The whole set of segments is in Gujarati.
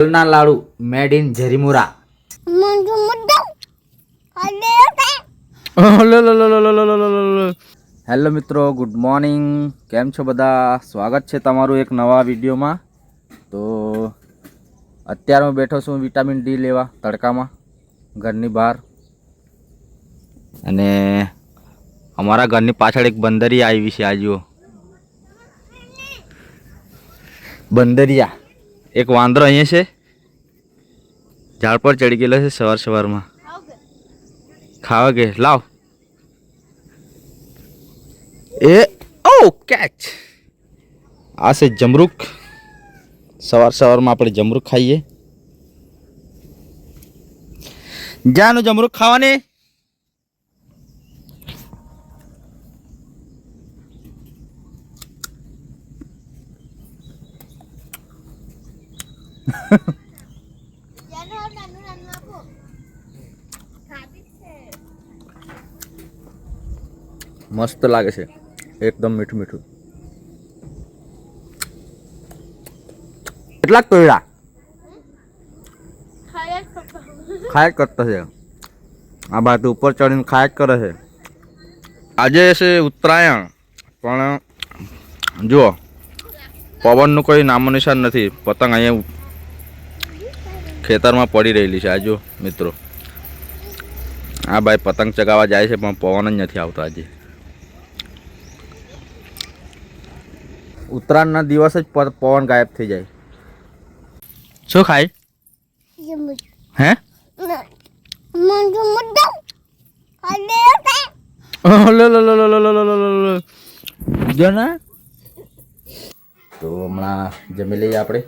તલના લાડુ મેડ ઇન ઝરીમુરા. હેલો મિત્રો ગુડ મોર્નિંગ કેમ છો બધા? સ્વાગત છે તમારું એક નવા વિડીયોમાં. તો અત્યારે હું બેઠો છું વિટામિન ડી લેવા તડકામાં ઘરની બહાર. અને અમારા ઘરની પાછળ એક બંદરી આવી છે આજુ બંદરિયા. એક વાંદરો અહીંયા છે. ઝાડ પર ચડી ગયેલો છે સવાર સવારમાં. ખાવા કે લાવ. એ ઓ કેચ આ છે જમરૂક. સવાર સવારમાં આપણે જમરૂક ખાઈએ. જાનું જમરૂક ખાવાની? મસ્ત લાગે છે. એકદમ મીઠું મીઠું. કેટલાક કોયડા ખાય કરતા છે. આ બાજુ ઉપર ચડીને ખાય કરે છે. આજે છે ઉત્તરાયણ, પણ જુઓ, પવનનું કોઈ નામો નિશાન નથી. પતંગ અહીંયા ખેતરમાં પડી રહેલી છે આ જો મિત્રો. આ ભાઈ પતંગ ચગાવવા જાય છે પણ પવન જ નથી આવતો આજે. ઉત્તરાયણના દિવસ જ પવન ગાયબ થઈ જાય. શું ખાય? હે? તો હમણાં જમી લઈએ આપણે.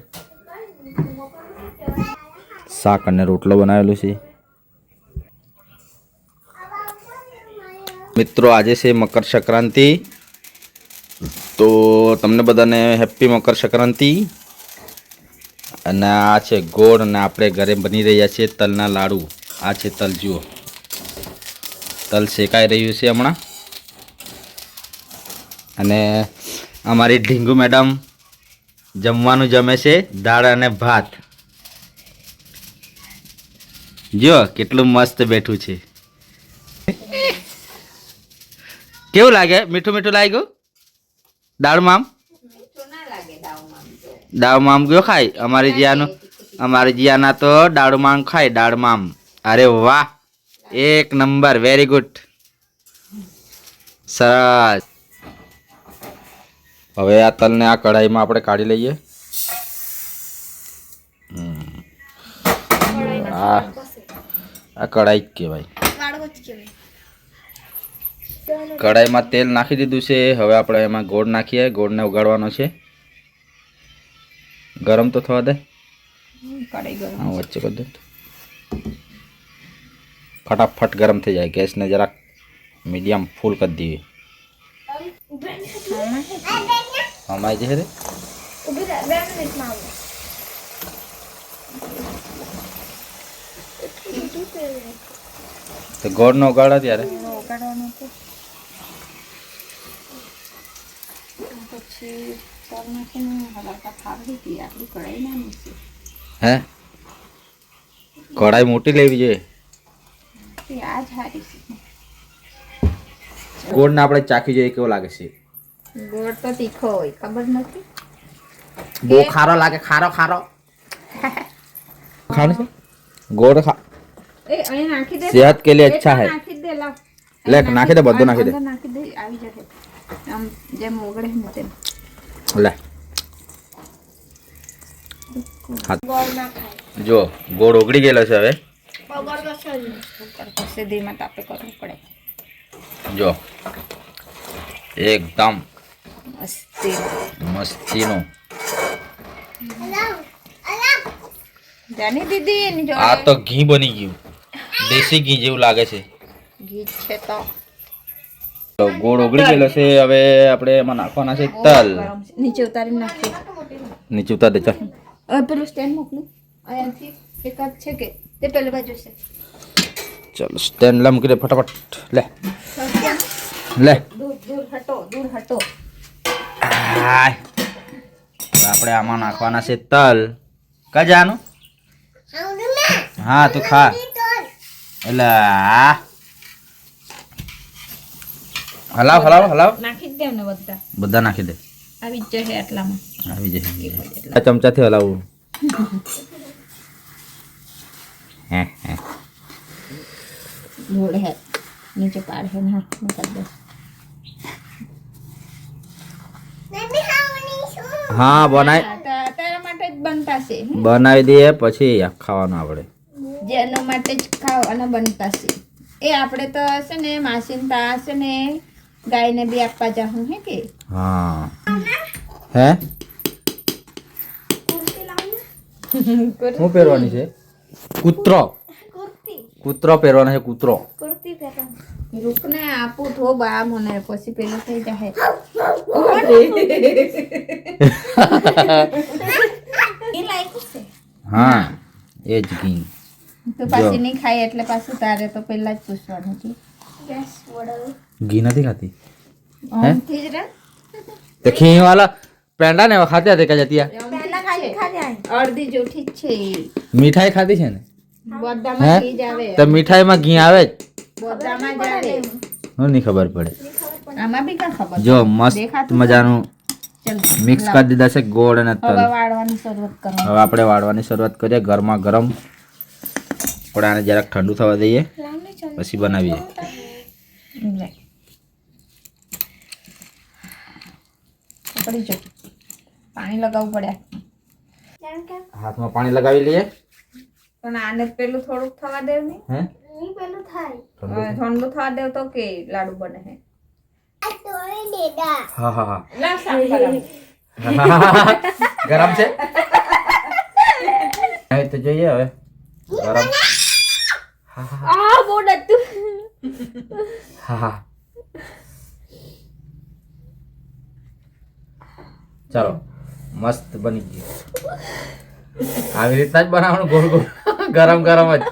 શાક અને રોટલો બનાવેલું છે. મિત્રો, આજે છે મકર સંક્રાંતિ. તો તમને બધાને હેપી મકર સંક્રાંતિ. અને આ છે ગોળ અને આપણે ઘરે બની રહ્યા છીએ તલના લાડુ. આ છે તલ, જુઓ. તલ શેકાઈ રહ્યું છે હમણાં. અને અમારી ઢીંગુ મેડમ જમવાનું જમે છે દાળ અને ભાત. જો, કેટલું મસ્ત બેઠું છે. કેવું લાગે? મીઠું મીઠું લાગ્યું? દાળમાં આમ ગયો ખાય? અમારી જીયાનું અમારી જીયાના તો દાળમાં ખાય દાળમાં અરે વાહ! એક નંબર વેરી ગુડ સરસ. હવે આ તલને આ કઢાઈમાં આપણે કાઢી લઈએ. હા આ કઢાઈ જ કહેવાય કઢાઈમાં તેલ નાખી દીધું છે હવે આપણે એમાં ગોળ નાખીએ ગોળને ઉગાડવાનો છે ગરમ તો થવા દે હા વચ્ચે કરી દે ફટાફટ ગરમ થઈ જાય ગેસને જરાક મીડિયમ ફૂલ કરી દઈએ હમાઈ જશે રે તો ગોળનો ગાળો ત્યારે? હે? કઢાઈ મોટી લેવી જોઈએ? આ જ હારી આપણે ચાખી જોઈએ કેવો લાગે છે? ગોળ તો તીખો હોય ખબર નથી. બહુ ખારો લાગે ખારો ખારો. ખાવાનું છે? ગોળ ખા सेहत के लिए अच्छा है ले नाखी दे बद्दो नाखी दे नाखी दे આવી જશે. આમ જેમ ઓગળે ને તેમ. લે. જો ગોળ ઓગળી ગયેલો છે હવે. પછી ધીમા તાપે કરવું પડે. જો. એકદમ મસ્તી મસ્તીનું. જાની દીદી આ તો ઘી બની ગયું. દેશી ઘી જેવું લાગે છે. ઘી છે તો. તો ગોળ ઓગળી ગયેલો છે હવે આપણે એમાં નાખવાના છે તલ. ગરમ છે. નીચે ઉતારી નાખી નીચે ઉતાર દે ચાલ. હવે પેલું સ્ટેન્ડ મોકલું. અહીંયાથી એક જ છે કે તે પેલી બાજુ છે. ચાલ સ્ટેન્ડ લા મૂકી દે ફટાફટ. લે. લે. દૂર દૂર હટો દૂર હટો. હાય. તો આપણે આમાં નાખવાના છે તલ. કા જાનું? હા તું ખા. એટલે આ હલાવ હલાવ હલાવ નાખી દે ને બધા બધા નાખી દે આવી જશે એટલામાં આવી જશે આ ચમચાથી હલાવવું હે હે જોડે હે નીચે પાડ હે હા હું કરી દઉં હા બનાવી હા, તારા માટે જ બનતા છે બનાવી દઈએ પછી ખાવાનું આપણે જેનો માટે જ ખાવ અને બનતા છે. એ આપણે તો હશે ને માસીન તા હશે ને ગાયને બી આપવા જાઉં હે કે? હા. હે? શું પહેરવાની છે? કૂતરો. કૂતરો પહેરવાનો છે કૂતરો. રૂકને આપું તો બા મને પછી પેલું થઈ જાય એ લાયક છે. હા એ જ ઘી તો પાછી નહીં ખાય એટલે પાછું તારે તો પહેલા જ પૂછવાનું છે. ઘી નથી ખાતી? તે ખી વાલા પેંડા ને ખાતે હતી કે જતી અડધી જૂઠી છે. મીઠાઈ ખાધી છે ને? બધામાં ઘી જ આવે. તો મીઠાઈમાં ઘી આવે જ? બધામાં જ આવે. હું નહીં ખબર પડે. આમાં બી કા ખબર જો મસ્ત મજાનું મિક્સ કરી દીધા છે ગોળ અને તલ. હવે વાળવાની શરૂઆત કરો હવે આપણે વાળવાની શરૂઆત કરીએ ગરમા ગરમ. આપણે આને જરાક ઠંડુ થવા દઈએ. પછી બનાવીએ. પાણી લગાવવું પડે હાથમાં પાણી લગાવી લઈએ. પણ આને પેલું થોડુંક થવા દેવ ને હે? હવે ઠંડુ થવા દેવ તો કે લાડુ બને હે. હા હા હા. ગરમ છે? હવે તો જોઈએ હવે. ગરમ. આ બહુ ડતું હા હા ચાલો મસ્ત બની ગયું આવી રીતના જ બનાવવાનું ગોળ ગોળ ગરમ ગરમ જ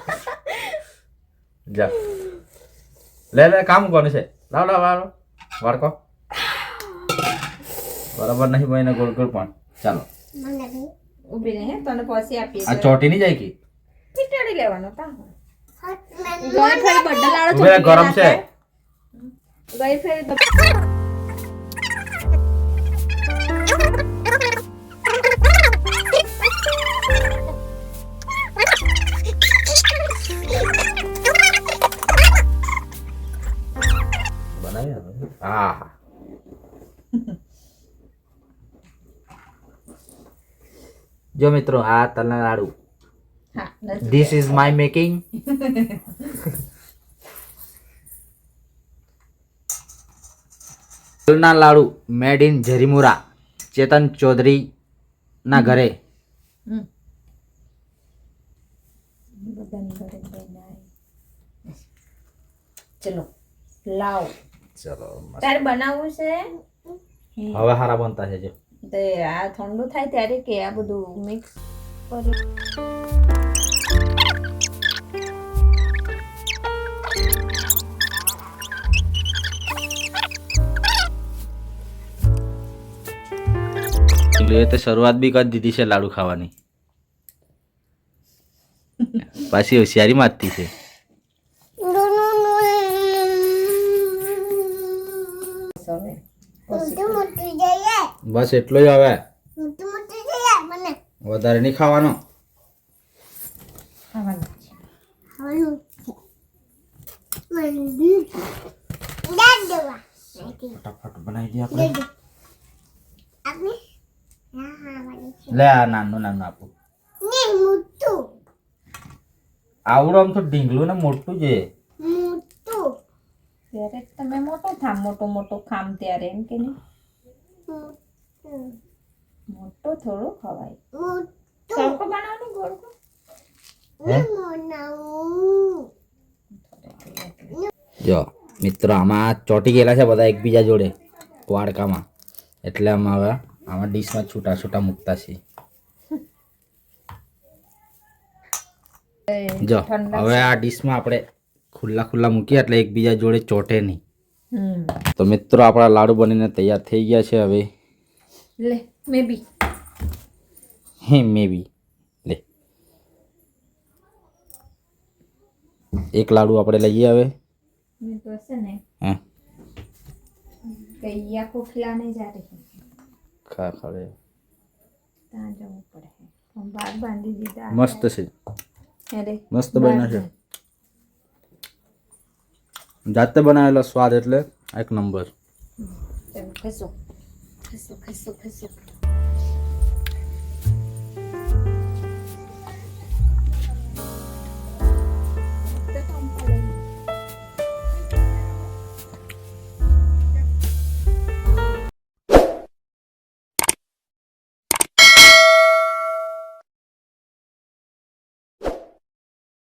જા. લે લે કામ કોનું છે? લાવ લાવ લાવ. વાળકો બરાબર નહીં બને ગોળ ગોળ પણ. ચાલો. ઊભી રહે તને પછી આપીએ આ ચોટી નહીં જાય કે ચીટાડી લેવાનો તા. ગઈ ફેરી બધા લાડુ ઉભે ગરમ છે. ગઈ ફેરી જો મિત્રો આ તલના લાડુ. હા. ધીસ ઇઝ માય મેકિંગ તલના લાડુ મેડ ઇન ઝરીમુરા ચેતન ચૌધરી ના ઘરે. ચલો લાવ ચલો તારે બનાવવું છે? હવે હારા બનતા છે જો. તે આ ઠંડુ થાય ત્યારે કે આ બધું મિક્સ કરી. એ તો શરૂઆત બી કરી દીધી છે લાડુ ખાવાની. પાછી હોશિયારી મારતી છે. બસ એટલો જ હવે. વધારે નહીં ખાવાનો. ફટાફટ બનાવી દે આપણે. લે આ નાનું નાનું આપું. આવડું આમ તો ઢીંગલું ને મોટું છે. ત્યારે તમે મોટો થામ મોટો મોટો ખામ ત્યારે એમ કે નહીં? મોટો. થોડો ખવાય. સરખો બનાવવાનું ગોળ ગોળ? જો મિત્રો આમાં ચોટી ગયેલા છે બધા એકબીજા જોડે વાડકામાં એટલે આમાં હવે આમાં ડીશમાં છૂટા છૂટા મૂકતા છે જો હવે આ ડીશમાં આપણે ખુલ્લા ખુલ્લા મૂકીએ એટલે એકબીજા જોડે ચોટે નહીં। તો મિત્રો આપણા લાડુ બનીને તૈયાર થઈ ગયા છે હવે। લે મેબી. હે મે બી લે. એક લાડુ આપણે લઈએ હવે। મેં તો છે ને હા. કૈયા ખોખલા નહીં જા રહી. ખા ખાડે ત્યાં જવું પડે પણ બાર બાંધી દીધા મસ્ત છે અરે મસ્ત બન્યા છે જાતે બનાવેલો સ્વાદ એટલે એક નંબર ચાલો ખસો ખસો ખસો ખસો